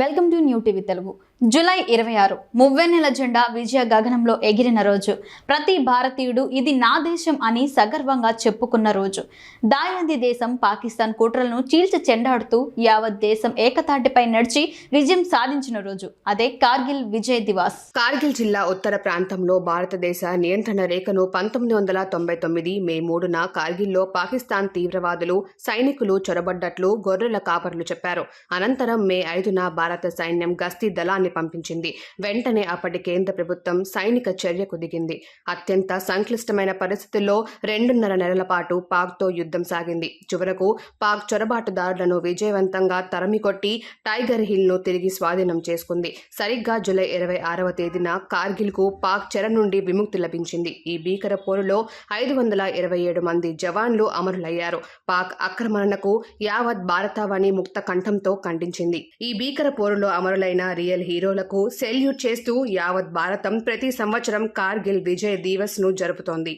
Welcome to new TV Telugu. July ఇరవై ఆరు మువ్వెన్నెల జెండా విజయ గగనంలో ఎగిరిన రోజు. ప్రతి భారతీయుడు ఇది నా దేశం అని సగర్వంగా చెప్పుకున్న రోజు. దాయాది దేశం పాకిస్తాన్ కుట్రలను చీల్చి చెండాడుతూ యావత్ దేశం ఏకతాటిపై నడిచి విజయం సాధించిన రోజు. అదే కార్గిల్ విజయ్ దివాస్. కార్గిల్ జిల్లా ఉత్తర ప్రాంతంలో భారతదేశ నియంత్రణ రేఖను పంతొమ్మిది వందల తొంభై తొమ్మిది మే మూడున కార్గిల్లో పాకిస్తాన్ తీవ్రవాదులు సైనికులు చొరబడ్డట్లు గొర్రెల కాపర్లు చెప్పారు. అనంతరం మే ఐదున భారత సైన్యం గస్తీ దళాన్ని పంపించింది. వెంటనే అప్పటి కేంద్ర ప్రభుత్వం సైనిక చర్యకు దిగింది. అత్యంత సంక్లిష్టమైన పరిస్థితుల్లో రెండున్నర నెలల పాటు పాక్తో యుద్ధం సాగింది. చివరకు పాక్ చొరబాటుదారులను విజయవంతంగా తరమికొట్టి టైగర్ హిల్ను తిరిగి స్వాధీనం చేసుకుంది. సరిగ్గా జూలై ఇరవై ఆరవ తేదీన కార్గిల్కు పాక్ చెర నుండి విముక్తి లభించింది. ఈ భీకర పోరులో ఐదు వందల ఇరవై ఏడు మంది జవాన్లు అమరులయ్యారు. పాక్ ఆక్రమణకు యావత్ భారతావని ముక్త కంఠంతో ఖండించింది. ఈ భీకర పోరులో అమరులైన రియల్ హీరోలకు సెల్యూట్ చేస్తూ యావత్ భారతం ప్రతి సంవత్సరం కార్గిల్ విజయ్ దివస్ను జరుపుతోంది.